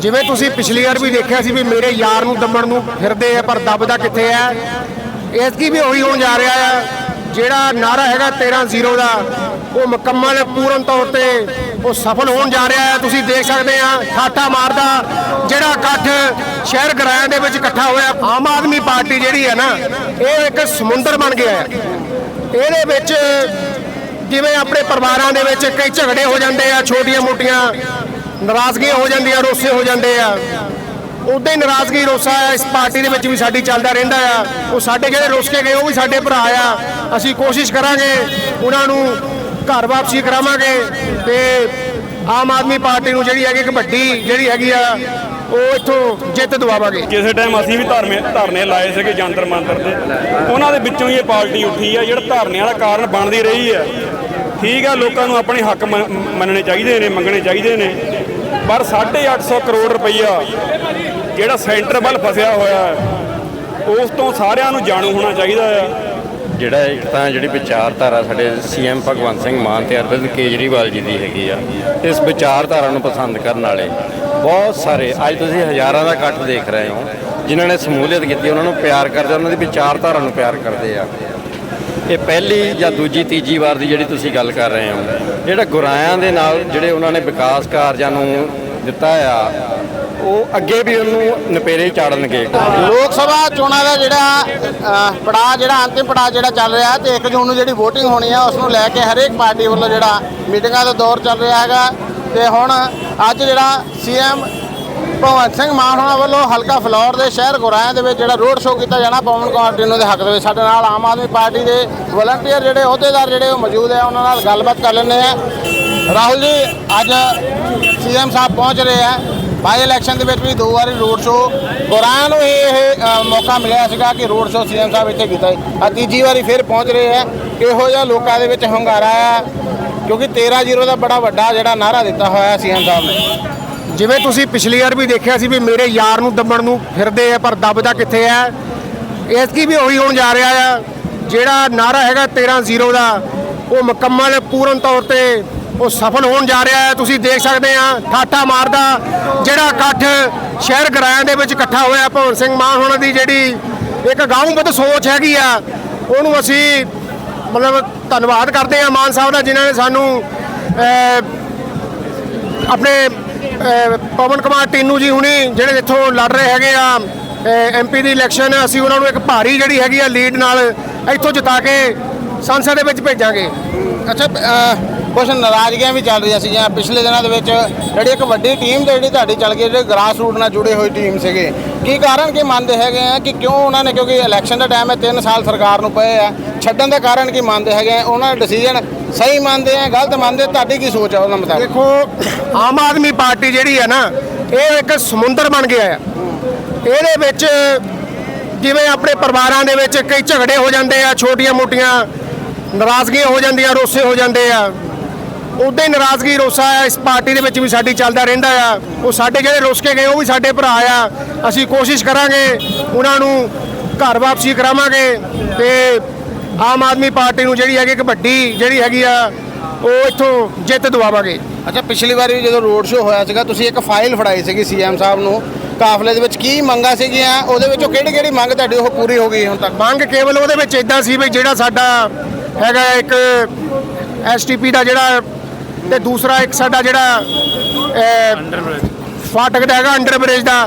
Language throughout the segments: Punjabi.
ਜਿਵੇਂ ਤੁਸੀਂ ਪਿਛਲੀ ਵਾਰ ਵੀ ਦੇਖਿਆ ਸੀ ਵੀ ਮੇਰੇ ਯਾਰ ਨੂੰ ਦੰਮਣ ਨੂੰ ਫਿਰਦੇ ਆ, ਪਰ ਦੱਬਦਾ ਕਿੱਥੇ ਆ? ਐਤਕੀ ਵੀ ਉਹੀ ਹੋਣ ਜਾ ਰਿਹਾ ਆ, ਜਿਹੜਾ ਨਾਰਾ ਹੈਗਾ 13-0 ਦਾ, ਉਹ ਮੁਕੰਮਲ ਪੂਰਨ ਤੌਰ ਤੇ ਉਹ ਸਫਲ ਹੋਣ ਜਾ ਰਿਹਾ ਹੈ ਤੁਸੀਂ ਦੇਖ ਸਕਦੇ ਆ, ਠਾਠਾ ਮਾਰਦਾ, ਜਿਹੜਾ ਇਕੱਠ ਸ਼ਹਿਰ ਗਰਾਇਆਂ ਦੇ ਵਿੱਚ ਇਕੱਠਾ ਹੋਇਆ, ਆਮ ਆਦਮੀ ਪਾਰਟੀ ਜਿਹੜੀ ਹੈ ਨਾ, ਇਹ ਇੱਕ ਸਮੁੰਦਰ ਬਣ ਗਿਆ ਹੈ ਇਹਦੇ ਵਿੱਚ ਜਿਵੇਂ ਆਪਣੇ ਪਰਿਵਾਰਾਂ ਦੇ ਵਿੱਚ ਕਈ ਝਗੜੇ ਹੋ ਜਾਂਦੇ ਆ ਛੋਟੀਆਂ ਮੋਟੀਆਂ ਨਾਰਾਜ਼ਗੀਆਂ ਹੋ ਜਾਂਦੀਆਂ ਰੋਸੇ ਹੋ ਜਾਂਦੇ ਆ। ਉਦਾਂ ਹੀ ਨਾਰਾਜ਼ਗੀ, ਰੋਸਾ ਇਸ ਪਾਰਟੀ ਦੇ ਵਿੱਚ ਵੀ ਸਾਡੀ ਚੱਲਦਾ ਰਹਿੰਦਾ ਆ। ਉਹ ਸਾਡੇ ਜਿਹੜੇ ਰੁੱਸ ਕੇ ਗਏ, ਉਹ ਵੀ ਸਾਡੇ ਭਰਾ ਆ। ਅਸੀਂ ਕੋਸ਼ਿਸ਼ ਕਰਾਂਗੇ, ਉਹਨਾਂ ਨੂੰ ਘਰ ਵਾਪਸੀ ਕਰਾਵਾਂਗੇ ਤੇ ਆਮ ਆਦਮੀ ਪਾਰਟੀ ਨੂੰ ਜਿਹੜੀ ਹੈਗੀ ਇੱਕ ਵੱਡੀ ਜਿਹੜੀ ਹੈਗੀ ਆ, ਉਹ ਇੱਥੋਂ ਜਿੱਤ ਦਵਾਵਾਂਗੇ। ਕਿਸੇ ਟਾਈਮ ਅਸੀਂ ਵੀ ਧਰਨੇ ਧਰਨੇ ਲਾਏ ਸੀਗੇ ਜੰਤਰ ਮੰਤਰ ਤੇ। ਉਹਨਾਂ ਦੇ ਵਿੱਚੋਂ ਹੀ ਇਹ ਪਾਰਟੀ ਉੱਠੀ ਆ, ਜਿਹੜਾ ਧਰਨਿਆਂ ਦਾ ਕਾਰਨ ਬਣਦੀ ਰਹੀ ਹੈ ਠੀਕ ਆ, ਲੋਕਾਂ ਨੂੰ ਆਪਣੇ ਹੱਕ ਮੰਨਣੇ ਚਾਹੀਦੇ ਨੇ, ਮੰਗਣੇ ਚਾਹੀਦੇ ਨੇ। ਪਰ 850 ਕਰੋੜ ਰੁਪਈਆ ਜਿਹੜਾ ਸੈਂਟਰ ਵੱਲ ਫਸਿਆ ਹੋਇਆ ਹੈ, ਉਸ ਤੋਂ ਸਾਰਿਆਂ ਨੂੰ ਜਾਣੂ ਹੋਣਾ ਚਾਹੀਦਾ ਆ ਜਿਹੜਾ ਇੱਕ ਤਾਂ ਜਿਹੜੀ ਵਿਚਾਰਧਾਰਾ ਸਾਡੇ ਸੀਐਮ ਭਗਵੰਤ ਸਿੰਘ ਮਾਨ ਤੇ ਅਰਵਿੰਦ ਕੇਜਰੀਵਾਲ ਜੀ ਦੀ ਹੈਗੀ ਆ, ਇਸ ਵਿਚਾਰਧਾਰਾ ਨੂੰ ਪਸੰਦ ਕਰਨ ਵਾਲੇ ਬਹੁਤ ਸਾਰੇ, ਅੱਜ ਤੁਸੀਂ ਹਜ਼ਾਰਾਂ ਦਾ ਇਕੱਠ ਦੇਖ ਰਹੇ ਹੋ, ਜਿਨ੍ਹਾਂ ਨੇ ਸਮੂਲੀਅਤ ਕੀਤੀ, ਉਹਨਾਂ ਨੂੰ ਪਿਆਰ ਕਰਦੇ ਉਹਨਾਂ ਦੀ ਵਿਚਾਰਧਾਰਾ ਨੂੰ ਪਿਆਰ ਕਰਦੇ ਆ। ਇਹ ਪਹਿਲੀ ਜਾਂ ਦੂਜੀ ਤੀਜੀ ਵਾਰ ਦੀ ਜਿਹੜੀ ਤੁਸੀਂ ਗੱਲ ਕਰ ਰਹੇ ਹੋ ਜਿਹੜਾ ਗੁਰਾਇਆਂ ਦੇ ਨਾਲ ਜਿਹੜੇ ਉਹਨਾਂ ਨੇ ਵਿਕਾਸ ਕਾਰਜਾਂ ਨੂੰ ਦਿੱਤਾ ਆ ਉਹ ਅੱਗੇ ਵੀ ਉਹਨੂੰ ਨਪੇਰੇ ਚਾੜਨਗੇ। ਲੋਕ ਸਭਾ ਚੋਣਾਂ ਦਾ ਜਿਹੜਾ ਅਹ, ਪੜਾਅ ਜਿਹੜਾ ਅੰਤਿਮ ਪੜਾਅ ਜਿਹੜਾ ਚੱਲ ਰਿਹਾ ਤੇ 1 ਜੂਨ ਨੂੰ ਜਿਹੜੀ VOTING ਹੋਣੀ ਆ ਉਸ ਨੂੰ ਲੈ ਕੇ ਹਰੇਕ ਪਾਰਟੀ ਵੱਲੋਂ ਜਿਹੜਾ ਮੀਟਿੰਗਾਂ ਦਾ ਦੌਰ ਚੱਲ ਰਿਹਾ ਹੈਗਾ। ਤੇ ਹੁਣ ਅੱਜ ਜਿਹੜਾ ਸੀਐਮ ਭਗਵੰਤ ਸਿੰਘ ਮਾਨ ਹੋਣਾ ਵੱਲੋਂ ਹਲਕਾ ਫਲੌਰ ਦੇ ਸ਼ਹਿਰ ਗੁਰਾਇਆਂ ਦੇ ਵਿੱਚ ਜਿਹੜਾ ਰੋਡ ਸ਼ੋਅ ਕੀਤਾ ਜਾਣਾ ਪਵਨ ਕੁਮਾਰ ਟਿੰਨੂ ਦੇ ਹੱਕ ਦੇ ਵਿੱਚ। ਸਾਡੇ ਨਾਲ ਆਮ ਆਦਮੀ ਪਾਰਟੀ ਦੇ ਵਲੰਟੀਅਰ ਜਿਹੜੇ ਅਹੁਦੇਦਾਰ ਜਿਹੜੇ ਉਹ ਮੌਜੂਦ ਹੈ, ਉਹਨਾਂ ਨਾਲ ਗੱਲਬਾਤ ਕਰ ਲੈਂਦੇ ਆ ਰਾਹੁਲ ਜੀ, ਅੱਜ ਸੀਐਮ ਸਾਹਿਬ ਪਹੁੰਚ ਰਹੇ ਆ ਬਾਈ ਇਲੈਕਸ਼ਨ ਦੇ ਵਿੱਚ ਵੀ ਦੋ ਵਾਰੀ ਰੋਡ ਸ਼ੋਅ। ਗੁਰਾਇਆਂ ਨੂੰ ਹੀ ਇਹ ਮੌਕਾ ਮਿਲਿਆ ਸੀਗਾ ਕਿ ਰੋਡ ਸ਼ੋਅ ਸੀਐਮ ਸਾਹਿਬ ਇੱਥੇ ਕੀਤਾ ਆ ਤੀਜੀ ਵਾਰੀ ਫਿਰ ਪਹੁੰਚ ਰਹੇ ਆ ਇਹੋ ਜਿਹਾ ਲੋਕਾਂ ਦੇ ਵਿੱਚ ਹੰਗਾਰਾ ਆ ਕਿਉਂਕਿ 13-0 ਦਾ ਬੜਾ ਵੱਡਾ ਜਿਹੜਾ ਨਾਰਾ ਦਿੱਤਾ ਹੋਇਆ ਸੀਐਮ ਸਾਹਿਬ ਨੇ। ਜਿਵੇਂ ਤੁਸੀਂ ਪਿਛਲੀ ਵਾਰ ਵੀ ਦੇਖਿਆ ਸੀ ਵੀ ਮੇਰੇ ਯਾਰ ਨੂੰ ਦੱਬਣ ਨੂੰ ਫਿਰਦੇ ਆ, ਪਰ ਦੱਬਦਾ ਕਿੱਥੇ ਆ? ਐਤਕੀ ਵੀ ਉਹੀ ਹੋਣ ਜਾ ਰਿਹਾ ਆ। ਜਿਹੜਾ ਨਾਰਾ ਹੈਗਾ 13-0 ਦਾ, ਉਹ ਮੁਕੰਮਲ ਪੂਰਨ ਤੌਰ ਤੇ ਉਹ ਸਫਲ ਹੋਣ ਜਾ ਰਿਹਾ ਹੈ ਤੁਸੀਂ ਦੇਖ ਸਕਦੇ ਆ, ਠਾਠਾ ਮਾਰਦਾ, ਜਿਹੜਾ ਇਕੱਠ ਸ਼ਹਿਰ ਗਰਾਇਆਂ ਦੇ ਵਿੱਚ ਇਕੱਠਾ ਹੋਇਆ ਭਵਨ ਸਿੰਘ ਮਾਨ ਹੋਣਾ ਦੀ ਜਿਹੜੀ ਇੱਕ ਗਾਉਂਬਦ ਸੋਚ ਹੈਗੀ ਆ, ਉਹਨੂੰ ਅਸੀਂ ਮਤਲਬ ਧੰਨਵਾਦ ਕਰਦੇ ਆ ਮਾਨ ਸਾਹਿਬ ਦਾ, ਜਿਨ੍ਹਾਂ ਨੇ ਸਾਨੂੰ ਆਪਣੇ ਪਵਨ ਕੁਮਾਰ ਟੀਨੂ ਜੀ ਹੁਣੀ ਜਿਹੜੇ ਇੱਥੋਂ ਲੜ ਰਹੇ ਹੈਗੇ ਆ ਐਮਪੀ ਦੀ ਇਲੈਕਸ਼ਨ ਅਸੀਂ ਉਹਨਾਂ ਨੂੰ ਇੱਕ ਭਾਰੀ ਜਿਹੜੀ ਹੈਗੀ ਆ ਲੀਡ ਨਾਲ ਇੱਥੋਂ ਜਿਤਾ ਕੇ ਸੰਸਦ ਦੇ ਵਿੱਚ ਭੇਜਾਂਗੇ। ਅੱਛਾ ਕੁਝ ਨਾਰਾਜ਼ਗੀਆਂ ਵੀ ਚੱਲ ਰਹੀਆਂ ਸੀਗੀਆਂ ਪਿਛਲੇ ਦਿਨਾਂ ਦੇ ਵਿੱਚ ਜਿਹੜੀ ਇੱਕ ਵੱਡੀ ਟੀਮ ਤੇ ਜਿਹੜੀ ਤੁਹਾਡੀ ਚੱਲ ਗਈ, ਜਿਹੜੇ ਗਰਾਸ ਰੂਟ ਨਾਲ ਜੁੜੇ ਹੋਈ ਟੀਮ ਸੀਗੇ, ਕੀ ਕਾਰਨ ਕੀ ਮੰਨਦੇ ਹੈਗੇ ਆ, ਕਿ ਕਿਉਂ ਉਹਨਾਂ ਨੇ ਕਿਉਂਕਿ ਇਲੈਕਸ਼ਨ ਦਾ ਟਾਈਮ ਹੈ 3 ਸਾਲ ਸਰਕਾਰ ਨੂੰ ਪਏ ਆ, ਛੱਡਣ ਦਾ ਕਾਰਨ ਕੀ ਮੰਨਦੇ ਹੈਗੇ ਆ, ਉਹਨਾਂ ਦਾ ਡਿਸੀਜਨ ਸਹੀ ਮੰਨਦੇ ਆ, ਗਲਤ ਮੰਨਦੇ ਤੁਹਾਡੀ ਕੀ ਸੋਚ ਆ ਉਹਨਾਂ ਮੁਤਾਬਕ? ਦੇਖੋ, ਆਮ ਆਦਮੀ ਪਾਰਟੀ ਜਿਹੜੀ ਹੈ ਨਾ, ਇਹ ਇੱਕ ਸਮੁੰਦਰ ਬਣ ਗਿਆ ਆ। ਇਹਦੇ ਵਿੱਚ ਜਿਵੇਂ ਆਪਣੇ ਪਰਿਵਾਰਾਂ ਦੇ ਵਿੱਚ ਕਈ ਝਗੜੇ ਹੋ ਜਾਂਦੇ ਆ, ਛੋਟੀਆਂ ਮੋਟੀਆਂ ਨਾਰਾਜ਼ਗੀਆਂ ਹੋ ਜਾਂਦੀਆਂ, ਰੋਸੇ ਹੋ ਜਾਂਦੇ ਆ। ਉਦਾਂ ਹੀ ਨਾਰਾਜ਼ਗੀ, ਰੋਸਾ ਇਸ ਪਾਰਟੀ ਦੇ ਵਿੱਚ ਵੀ ਸਾਡੀ ਚੱਲਦਾ ਰਹਿੰਦਾ ਆ। ਉਹ ਸਾਡੇ ਜਿਹੜੇ ਰੁੱਸ ਕੇ ਗਏ, ਉਹ ਵੀ ਸਾਡੇ ਭਰਾ ਆ। ਅਸੀਂ ਕੋਸ਼ਿਸ਼ ਕਰਾਂਗੇ, ਉਹਨਾਂ ਨੂੰ ਘਰ ਵਾਪਸੀ ਕਰਾਵਾਂਗੇ ਤੇ ਆਮ ਆਦਮੀ ਪਾਰਟੀ ਨੂੰ ਜਿਹੜੀ ਹੈਗੀ ਇੱਕ ਵੱਡੀ ਜਿਹੜੀ ਹੈਗੀ ਆ ਉਹ ਇੱਥੋਂ ਜਿੱਤ ਦਵਾਵਾਂਗੇ। ਅੱਛਾ ਪਿਛਲੀ ਵਾਰੀ ਵੀ ਜਦੋਂ ਰੋਡ ਸ਼ੋਅ ਹੋਇਆ ਸੀਗਾ ਤੁਸੀਂ ਇੱਕ ਫਾਈਲ ਫੜਾਈ ਸੀਗੀ ਸੀਐਮ ਸਾਹਿਬ ਨੂੰ। ਕਾਫਲੇ ਦੇ ਵਿੱਚ ਕੀ ਮੰਗਾਂ ਸੀਗੀਆਂ? ਉਹਦੇ ਵਿੱਚੋਂ ਕਿਹੜੀ ਕਿਹੜੀ ਮੰਗ ਤੁਹਾਡੀ ਉਹ ਪੂਰੀ ਹੋ ਗਈ ਹੁਣ ਤੱਕ? ਮੰਗ ਕੇਵਲ ਉਹਦੇ ਵਿੱਚ ਇਦਾਂ ਸੀ ਵੀ ਜਿਹੜਾ ਸਾਡਾ ਹੈਗਾ ਇੱਕ ਐਸਟੀਪੀ ਦਾ ਜਿਹੜਾ ਤੇ ਦੂਸਰਾ ਇੱਕ ਸਾਡਾ ਜਿਹੜਾ ਫਾਟਕ ਦਾ ਹੈਗਾ ਅੰਡਰ ਬ੍ਰਿਜ ਦਾ।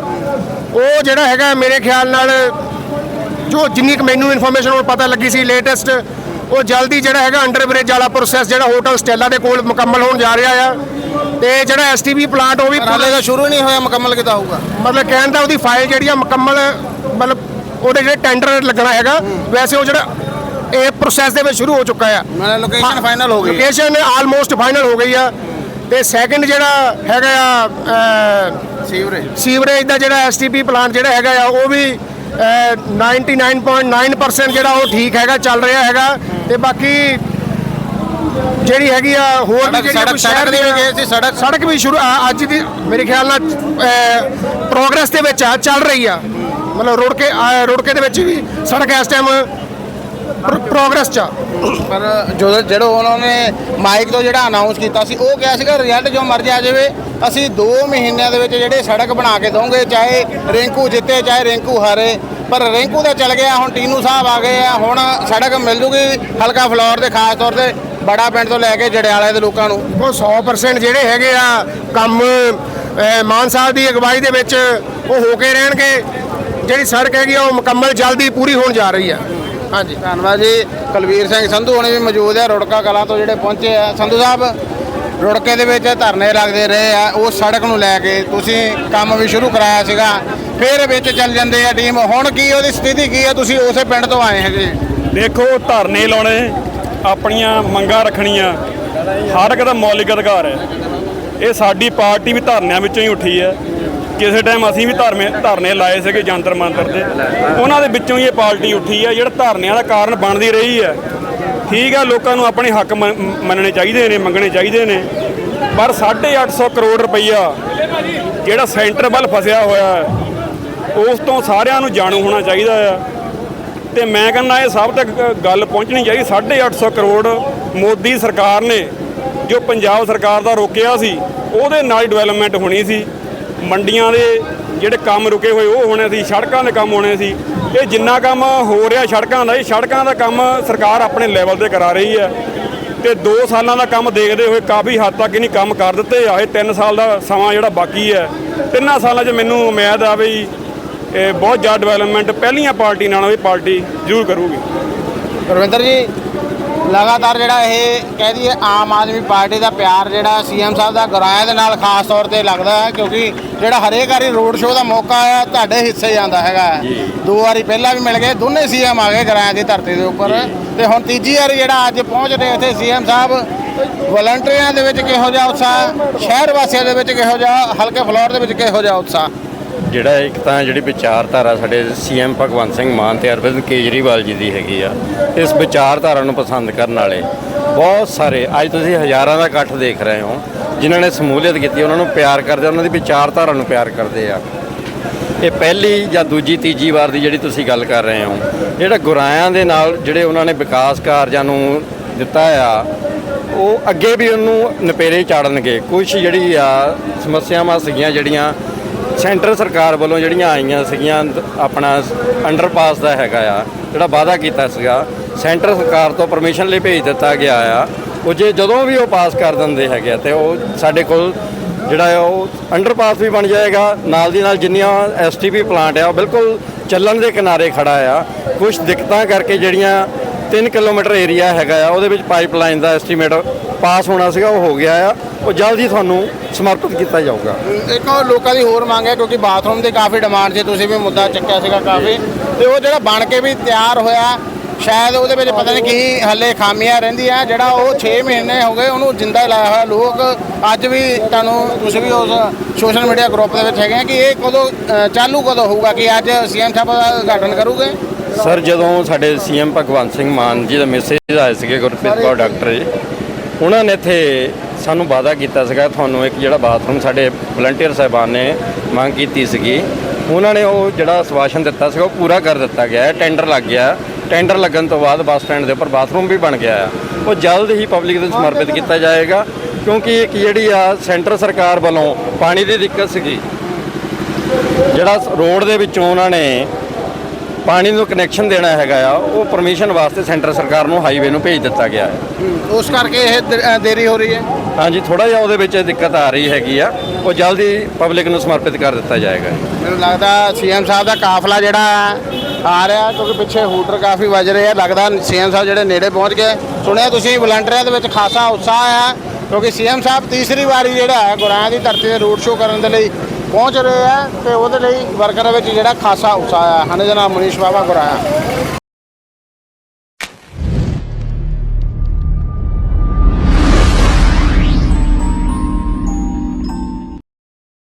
ਉਹ ਜਿਹੜਾ ਹੈਗਾ ਮੇਰੇ ਖਿਆਲ ਨਾਲ ਜੋ ਜਿੰਨੀ ਕੁ ਮੈਨੂੰ ਇਨਫੋਰਮੇਸ਼ਨ ਹੁਣ ਪਤਾ ਲੱਗੀ ਸੀ ਲੇਟੈਸਟ ਉਹ ਜਲਦੀ ਜਿਹੜਾ ਹੈਗਾ ਅੰਡਰ ਬ੍ਰਿਜ ਵਾਲਾ ਪ੍ਰੋਸੈਸ ਜਿਹੜਾ ਹੋਟਲ ਸਟੈਲਾ ਦੇ ਕੋਲ ਮੁਕੰਮਲ ਹੋਣ ਜਾ ਰਿਹਾ ਆ। ਤੇ ਜਿਹੜਾ ਐਸਟੀਪੀ ਪਲਾਂਟ ਉਹ ਵੀ ਹਾਲੇ ਤਾਂ ਸ਼ੁਰੂ ਨਹੀਂ ਹੋਇਆ ਮੁਕੰਮਲ ਕਿਦਾਂ ਹੋਊਗਾ? ਮਤਲਬ ਕਹਿਣ ਦਾ ਉਹਦੀ ਫਾਈਲ ਜਿਹੜੀ ਆ ਮੁਕੰਮਲ ਮਤਲਬ ਉਹਦੇ ਜਿਹੜੇ ਟੈਂਡਰ ਲੱਗਣਾ ਹੈਗਾ ਵੈਸੇ ਉਹ ਜਿਹੜਾ ਇਹ ਪ੍ਰੋਸੈਸ ਦੇ ਵਿੱਚ ਸ਼ੁਰੂ ਹੋ ਚੁੱਕਾ ਆ। ਮਤਲਬ ਲੋਕੇਸ਼ਨ ਫਾਈਨਲ ਹੋ ਗਈ। ਲੋਕੇਸ਼ਨ ਆਲਮੋਸਟ ਫਾਈਨਲ ਹੋ ਗਈ ਆ। ਤੇ ਸੈਕੰਡ ਜਿਹੜਾ ਹੈਗਾ ਆ ਸੀਵਰੇਜ ਸੀਵਰੇਜ ਦਾ ਜਿਹੜਾ ਐਸਟੀਪੀ ਪਲਾਂਟ ਜਿਹੜਾ ਹੈਗਾ ਆ ਉਹ ਵੀ 99.9% ਜਿਹੜਾ ਉਹ ਠੀਕ ਹੈਗਾ ਚੱਲ ਰਿਹਾ ਹੈਗਾ। ਤੇ ਬਾਕੀ ਜਿਹੜੀ ਹੈਗੀ ਆ ਹੋਰ ਵੀ ਜਿਹੜੀਆਂ ਕੋਈ ਸੜਕ- ਸ਼ਹਿਰ ਦੀ ਗਏ ਸੀ, ਸੜਕ- ਸੜਕ ਵੀ ਸ਼ੁਰੂ ਅੱਜ ਦੀ ਮੇਰੇ ਖਿਆਲ ਨਾਲ ਪ੍ਰੋਗਰੈਸ ਦੇ ਵਿੱਚ ਆ ਚੱਲ ਰਹੀ ਆ। ਮਤਲਬ ਰੋੜਕੇ ਰੋੜਕੇ ਦੇ ਵਿੱਚ ਵੀ ਸੜਕ ਇਸ ਟਾਈਮ ਪ੍ਰੋਗਰੈਸ 'ਚ ਆ। ਪਰ ਜਦੋਂ ਜਿਹੜਾ ਉਹਨਾਂ ਨੇ ਮਾਈਕ ਤੋਂ ਜਿਹੜਾ ਅਨਾਉਂਸ ਕੀਤਾ ਸੀ ਉਹ ਕਿਹਾ ਸੀਗਾ ਰਿਜ਼ਲਟ ਜੋ ਮਰਜ਼ੀ ਆ ਜਾਵੇ ਅਸੀਂ 2 ਮਹੀਨਿਆਂ ਦੇ ਵਿੱਚ ਜਿਹੜੇ ਸੜਕ ਬਣਾ ਕੇ ਦੋਗੇ ਚਾਹੇ ਰਿੰਕੂ ਜਿੱਤੇ ਚਾਹੇ ਰਿੰਕੂ ਹਾਰੇ। ਪਰ ਰਿੰਕੂ ਤਾਂ ਚੱਲ ਗਿਆ ਹੁਣ ਟੀਨੂ ਸਾਹਿਬ ਆ ਗਏ ਆ ਹੁਣ ਸੜਕ ਮਿਲ ਜੂਗੀ ਹਲਕਾ ਫਲੋਰ ਦੇ ਖਾਸ ਤੌਰ ਤੇ ਬੜਾ ਪਿੰਡ ਤੋਂ ਲੈ ਕੇ ਜੜਿਆਲੇ ਦੇ ਲੋਕਾਂ ਨੂੰ। ਉਹ 100% ਜਿਹੜੇ ਹੈਗੇ ਆ ਕੰਮ ਅਹ, ਮਾਨ ਸਾਹਿਬ ਦੀ ਅਗਵਾਈ ਦੇ ਵਿੱਚ ਉਹ ਹੋ ਕੇ ਰਹਿਣਗੇ। ਜਿਹੜੀ ਸੜਕ ਹੈਗੀ ਆ ਉਹ ਮੁਕੰਮਲ ਜਲਦੀ ਪੂਰੀ ਹੋਣ ਜਾ ਰਹੀ ਆ। ਹਾਂਜੀ। ਧੰਨਵਾਦ ਜੀ। ਕੁਲਵੀਰ ਸਿੰਘ ਸੰਧੂ ਹੁਣੇ ਵੀ ਮੌਜੂਦ ਹੈ ਰੁੜਕਾ ਕਲਾਂ ਤੋਂ ਜਿਹੜੇ ਪਹੁੰਚੇ ਆ। ਸੰਧੂ ਸਾਹਿਬ, ਰੁੜਕੇ ਦੇ ਵਿੱਚ ਧਰਨੇ ਲੱਗਦੇ ਰਹੇ ਆ, ਉਹ ਸੜਕ ਨੂੰ ਲੈ ਕੇ ਤੁਸੀਂ ਕੰਮ ਵੀ ਸ਼ੁਰੂ ਕਰਾਇਆ ਸੀਗਾ, ਫਿਰ ਵਿੱਚ ਚੱਲ ਜਾਂਦੇ ਆ ਟੀਮ। ਹੁਣ ਕੀ ਉਹਦੀ ਸਥਿਤੀ ਕੀ ਹੈ ਤੁਸੀਂ ਉਸੇ ਪਿੰਡ ਤੋਂ ਆਏ ਹੈਗੇ। ਦੇਖੋ, ਧਰਨੇ ਲਾਉਣੇ, ਆਪਣੀਆਂ ਮੰਗਾਂ ਰੱਖਣੀਆਂ, ਹਰ ਇੱਕ ਦਾ ਮੌਲਿਕ ਅਧਿਕਾਰ ਹੈ। ਇਹ ਸਾਡੀ ਪਾਰਟੀ ਵੀ ਧਰਨਿਆਂ ਵਿੱਚੋਂ ਹੀ ਉੱਠੀ ਹੈ। ਕਿਸੇ ਟਾਈਮ ਅਸੀਂ ਵੀ ਧਰਮੇ ਧਰਨੇ ਲਾਏ ਸੀਗੇ ਜੰਤਰ ਮੰਤਰ ਦੇ। ਉਹਨਾਂ ਦੇ ਵਿੱਚੋਂ ਹੀ ਇਹ ਪਾਰਟੀ ਉੱਠੀ ਹੈ ਜਿਹੜਾ ਧਰਨਿਆਂ ਦਾ ਕਾਰਨ ਬਣਦੀ ਰਹੀ ਹੈ ਠੀਕ ਹੈ ਲੋਕਾਂ ਨੂੰ ਆਪਣੇ ਹੱਕ ਮੰਨ- ਮੰਨਣੇ ਚਾਹੀਦੇ ਨੇ, ਮੰਗਣੇ ਚਾਹੀਦੇ ਨੇ। ਪਰ 850 ਕਰੋੜ ਰੁਪਈਆ ਜਿਹੜਾ ਸੈਂਟਰ ਵੱਲ ਫਸਿਆ ਹੋਇਆ ਹੈ, ਉਸ ਤੋਂ ਸਾਰਿਆਂ ਨੂੰ ਜਾਣੂ ਹੋਣਾ ਚਾਹੀਦਾ ਆ। ਤੇ ਮੈਂ ਕਹਿੰਦਾ ਇਹ ਸਭ ਤੱਕ ਗੱਲ ਪਹੁੰਚਣੀ ਚਾਹੀਦੀ 850 ਕਰੋੜ ਮੋਦੀ ਸਰਕਾਰ ਨੇ, ਜੋ ਪੰਜਾਬ ਸਰਕਾਰ ਦਾ ਰੋਕਿਆ ਸੀ, ਉਹਦੇ ਨਾਲ ਡਿਵੈਲਪਮੈਂਟ ਹੋਣੀ ਸੀ। ਮੰਡੀਆਂ ਦੇ ਜਿਹੜੇ ਕੰਮ ਰੁਕੇ ਹੋਏ, ਉਹ ਹੋਣੇ ਸੀ, ਸੜਕਾਂ ਦੇ ਕੰਮ ਹੋਣੇ ਸੀ। ਇਹ ਜਿੰਨਾ ਕੰਮ ਹੋ ਰਿਹਾ ਸੜਕਾਂ ਦਾ, ਇਹ ਸੜਕਾਂ ਦਾ ਕੰਮ ਸਰਕਾਰ ਆਪਣੇ ਲੈਵਲ ਤੇ ਕਰਾ ਰਹੀ ਹੈ। ਤੇ 2 ਸਾਲਾਂ ਦਾ ਕੰਮ ਦੇਖਦੇ ਹੋਏ ਕਾਫੀ ਹੱਦ ਤੱਕ ਇਹਨੇ ਕੰਮ ਕਰ ਦਿੱਤੇ ਆ। ਇਹ 3 ਸਾਲ ਦਾ ਸਮਾਂ ਜਿਹੜਾ ਬਾਕੀ ਹੈ। ਤਿੰਨਾਂ ਸਾਲਾਂ 'ਚ ਮੈਨੂੰ ਉਮੀਦ ਆ ਵੀ ਇਹ ਬਹੁਤ ਜ਼ਿਆਦਾ ਡਿਵੈਲਪਮੈਂਟ ਪਹਿਲੀਆਂ ਪਾਰਟੀ ਨਾਲੋਂ ਇਹ ਪਾਰਟੀ ਜ਼ਰੂਰ ਕਰੂਗੀ। ਰਵਿੰਦਰ ਜੀ ਲਗਾਤਾਰ ਜਿਹੜਾ ਇਹ ਕਹਿ ਦਈਏ ਆਮ ਆਦਮੀ ਪਾਰਟੀ ਦਾ ਪਿਆਰ ਜਿਹੜਾ ਸੀਐਮ ਸਾਹਿਬ ਦਾ ਗੁਰਾਇਆ ਦੇ ਨਾਲ ਖਾਸ ਤੌਰ ਤੇ ਲੱਗਦਾ ਹੈ ਕਿਉਂਕਿ ਜਿਹੜਾ ਹਰੇਕ ਵਾਰੀ ਰੋਡ ਸ਼ੋਅ ਦਾ ਮੌਕਾ ਆਇਆ ਤੁਹਾਡੇ ਹਿੱਸੇ ਆਉਂਦਾ ਹੈਗਾ ਦੋ ਵਾਰੀ ਪਹਿਲਾਂ ਵੀ ਮਿਲ ਗਏ ਦੋਨੇ ਸੀਐਮ ਆ ਗਏ ਗੁਰਾਇਆ ਦੀ ਧਰਤੀ ਦੇ ਉੱਪਰ। ਤੇ ਹੁਣ ਤੀਜੀ ਵਾਰੀ ਜਿਹੜਾ ਅੱਜ ਪਹੁੰਚ ਰਹੇ ਇੱਥੇ ਸੀਐਮ ਸਾਹਿਬ ਵਲੰਟੀਅਰਾਂ ਦੇ ਵਿੱਚ ਕਿਹੋ ਜਿਹਾ ਉਤਸ਼ਾਹ ਸ਼ਹਿਰ ਵਾਸੀਆਂ ਦੇ ਵਿੱਚ ਕਿਹੋ ਜਿਹਾ ਹਲਕੇ ਫਲੋਰ ਦੇ ਵਿੱਚ ਕਿਹੋ ਜਿਹਾ ਉਤਸ਼ਾਹ? ਜਿਹੜਾ ਇੱਕ ਤਾਂ ਜਿਹੜੀ ਵਿਚਾਰਧਾਰਾ ਸਾਡੇ ਸੀਐਮ ਭਗਵੰਤ ਸਿੰਘ ਮਾਨ ਤੇ ਅਰਵਿੰਦ ਕੇਜਰੀਵਾਲ ਜੀ ਦੀ ਹੈਗੀ ਆ, ਇਸ ਵਿਚਾਰਧਾਰਾ ਨੂੰ ਪਸੰਦ ਕਰਨ ਵਾਲੇ ਬਹੁਤ ਸਾਰੇ, ਅੱਜ ਤੁਸੀਂ ਹਜ਼ਾਰਾਂ ਦਾ ਇਕੱਠ ਦੇਖ ਰਹੇ ਹੋ, ਜਿਨ੍ਹਾਂ ਨੇ ਸਮੂਲੀਅਤ ਕੀਤੀ, ਉਹਨਾਂ ਨੂੰ ਪਿਆਰ ਕਰਦੇ ਉਹਨਾਂ ਦੀ ਵਿਚਾਰਧਾਰਾ ਨੂੰ ਪਿਆਰ ਕਰਦੇ ਆ। ਇਹ ਪਹਿਲੀ ਜਾਂ ਦੂਜੀ, ਤੀਜੀ ਵਾਰ ਦੀ ਜਿਹੜੀ ਤੁਸੀਂ ਗੱਲ ਕਰ ਰਹੇ ਹੋ, ਜਿਹੜਾ ਗੁਰਾਇਆਂ ਦੇ ਨਾਲ ਜਿਹੜੇ ਉਹਨਾਂ ਨੇ ਵਿਕਾਸ ਕਾਰਜਾਂ ਨੂੰ ਦਿੱਤਾ ਆ, ਉਹ ਅੱਗੇ ਵੀ ਉਹਨੂੰ ਨਪੇਰੇ ਚਾੜਨਗੇ। ਕੁਝ ਜਿਹੜੀ ਆ ਸਮੱਸਿਆਵਾਂ ਸੀਗੀਆਂ ਜਿਹੜੀਆਂ ਸੈਂਟਰ ਸਰਕਾਰ ਵੱਲੋਂ ਜਿਹੜੀਆਂ ਆਈਆਂ ਸੀਗੀਆਂ, ਆਪਣਾ ਅੰਡਰਪਾਸ ਦਾ ਹੈਗਾ ਆ, ਜਿਹੜਾ ਵਾਅਦਾ ਕੀਤਾ ਸੀਗਾ, ਸੈਂਟਰ ਸਰਕਾਰ ਤੋਂ ਪਰਮਿਸ਼ਨ ਲਈ ਭੇਜ ਦਿੱਤਾ ਗਿਆ ਆ। ਉਹ ਜੇ ਜਦੋਂ ਵੀ ਉਹ ਪਾਸ ਕਰ ਦਿੰਦੇ ਹੈਗੇ ਆ, ਤੇ ਉਹ ਸਾਡੇ ਕੋਲ ਜਿਹੜਾ ਹੈ ਉਹ ਅੰਡਰਪਾਸ ਵੀ ਬਣ ਜਾਏਗਾ। ਨਾਲ ਦੀ ਨਾਲ ਜਿੰਨੀਆਂ ਐਸਟੀਪੀ ਪਲਾਂਟ ਆ, ਉਹ ਬਿਲਕੁਲ ਚੱਲਣ ਦੇ ਕਿਨਾਰੇ ਖੜਾ ਆ। ਕੁਝ ਦਿੱਕਤਾਂ ਕਰਕੇ ਜਿਹੜੀਆਂ 3 ਕਿਲੋਮੀਟਰ ਏਰੀਆ ਹੈਗਾ ਆ, ਉਹਦੇ ਵਿੱਚ ਪਾਈਪਲਾਈਨ ਦਾ ਐਸਟੀਮੇਟ ਪਾਸ ਹੋਣਾ ਸੀਗਾ ਉਹ ਹੋ ਗਿਆ ਆ। ਉਹ ਜਲਦੀ ਤੁਹਾਨੂੰ ਸਮਰਪਿਤ ਕੀਤਾ ਜਾਊਗਾ। ਇੱਕ ਉਹ ਲੋਕਾਂ ਦੀ ਹੋਰ ਮੰਗ ਹੈ ਕਿਉਂਕਿ ਬਾਥਰੂਮ ਦੀ ਕਾਫੀ ਡਿਮਾਂਡ ਸੀ ਤੁਸੀਂ ਵੀ ਮੁੱਦਾ ਚੱਕਿਆ ਸੀਗਾ ਕਾਫੀ। ਤੇ ਉਹ ਜਿਹੜਾ ਬਣ ਕੇ ਵੀ ਤਿਆਰ ਹੋਇਆ ਸ਼ਾਇਦ ਉਹਦੇ ਵਿੱਚ ਪਤਾ ਨਹੀਂ ਕੀ ਹੱਲੇ ਖਾਮੀਆਂ ਰਹਿੰਦੀਆਂ ਜਿਹੜਾ ਉਹ 6 ਮਹੀਨੇ ਹੋ ਗਏ ਉਹਨੂੰ ਜਿੰਦਾ ਲਾਇਆ ਹੋਇਆ ਲੋਕ। ਅੱਜ ਵੀ ਤੁਹਾਨੂੰ ਤੁਸੀਂ ਵੀ ਉਸ ਸੋਸ਼ਲ ਮੀਡੀਆ ਗਰੁੱਪ ਦੇ ਵਿੱਚ ਹੈਗੇ ਆ ਕਿ ਇਹ ਕਦੋਂ ਚਾਲੂ ਕਦੋਂ ਹੋਊਗਾ ਕਿ ਅੱਜ ਸੀਐਮ ਸਾਹਿਬ ਦਾ ਉਦਘਾਟਨ ਕਰੋਗੇ? ਸਰ ਜਦੋਂ ਸਾਡੇ ਸੀਐਮ ਭਗਵੰਤ ਸਿੰਘ ਮਾਨ ਜੀ ਦਾ ਮੈਸੇਜ ਆਏ ਸੀਗੇ ਗੁਰਪ੍ਰੀਤ ਕੌਰ ਡਾਕਟਰ ਜੀ ਉਹਨਾਂ ਨੇ ਇੱਥੇ ਸਾਨੂੰ ਵਾਅਦਾ ਕੀਤਾ ਸੀਗਾ ਤੁਹਾਨੂੰ ਇੱਕ ਜਿਹੜਾ ਬਾਥਰੂਮ ਸਾਡੇ ਵਲੰਟੀਅਰ ਸਾਹਿਬਾਨ ਨੇ ਮੰਗ ਕੀਤੀ ਸੀਗੀ ਉਹਨਾਂ ਨੇ ਉਹ ਜਿਹੜਾ ਸਵਾਸ਼ਨ ਦਿੱਤਾ ਸੀਗਾ ਉਹ ਪੂਰਾ ਕਰ ਦਿੱਤਾ ਗਿਆ ਹੈ ਟੈਂਡਰ ਲੱਗ ਗਿਆ ਟੈਂਡਰ ਲੱਗਣ ਤੋਂ ਬਾਅਦ ਬੱਸ ਸਟੈਂਡ ਦੇ ਉੱਪਰ ਬਾਥਰੂਮ ਵੀ ਬਣ ਗਿਆ ਆ ਉਹ ਜਲਦ ਹੀ ਪਬਲਿਕ ਨੂੰ ਸਮਰਪਿਤ ਕੀਤਾ ਜਾਏਗਾ ਕਿਉਂਕਿ ਇੱਕ ਜਿਹੜੀ ਆ ਸੈਂਟਰ ਸਰਕਾਰ ਵੱਲੋਂ ਪਾਣੀ ਦੀ ਦਿੱਕਤ ਸੀਗੀ। ਜਿਹੜਾ ਰੋਡ ਦੇ ਵਿੱਚੋਂ ਉਹਨਾਂ ਨੇ ਪਾਣੀ ਨੂੰ ਕਨੈਕਸ਼ਨ ਦੇਣਾ ਹੈਗਾ ਆ ਉਹ ਪਰਮਿਸ਼ਨ ਵਾਸਤੇ ਸੈਂਟਰ ਸਰਕਾਰ ਨੂੰ ਹਾਈਵੇ ਨੂੰ ਭੇਜ ਦਿੱਤਾ ਗਿਆ ਹੈ। ਉਸ ਕਰਕੇ ਇਹ ਦ- ਅ, ਦੇਰੀ ਹੋ ਰਹੀ ਹੈ? ਹਾਂਜੀ ਥੋੜਾ ਜਿਹਾ ਉਹਦੇ ਵਿੱਚ ਦਿੱਕਤ ਆ ਰਹੀ ਹੈਗੀ ਆ ਉਹ ਜਲਦੀ ਪਬਲਿਕ ਨੂੰ ਸਮਰਪਿਤ ਕਰ ਦਿੱਤਾ ਜਾਏਗਾ। ਮੈਨੂੰ ਲੱਗਦਾ ਸੀਐਮ ਸਾਹਿਬ ਦਾ ਕਾਫਲਾ ਜਿਹੜਾ ਆ ਰਿਹਾ ਕਿਉਂਕਿ ਪਿੱਛੇ ਹੂਟਰ ਕਾਫੀ ਵੱਜ ਰਹੇ ਆ ਲੱਗਦਾ ਸੀਐਮ ਸਾਹਿਬ ਜਿਹੜੇ ਨੇੜੇ ਪਹੁੰਚ ਗਏ। ਸੁਣਿਆ ਤੁਸੀਂ ਵਲੰਟੀਅਰਾਂ ਦੇ ਵਿੱਚ ਖਾਸਾ ਉਤਸ਼ਾਹ ਆ ਕਿਉਂਕਿ ਸੀਐਮ ਸਾਹਿਬ ਤੀਸਰੀ ਵਾਰੀ ਜਿਹੜਾ ਹੈ ਗੁਰਾਂ ਦੀ ਧਰਤੀ ਤੇ ਰੂਟ ਸ਼ੋਅ ਕਰਨ ਦੇ ਲਈ ਪਹੁੰਚ ਰਹੇ ਹੈ ਤੇ ਉਹਦੇ ਲਈ ਵਰਕਰਾਂ ਵਿੱਚ ਜਿਹੜਾ ਖਾਸਾ ਉਤਸ਼ਾਹ ਆ। ਹਨ ਜਨਾਬ, ਮਨੀਸ਼ ਬਾਬਾ ਗੁਰਾਇਆ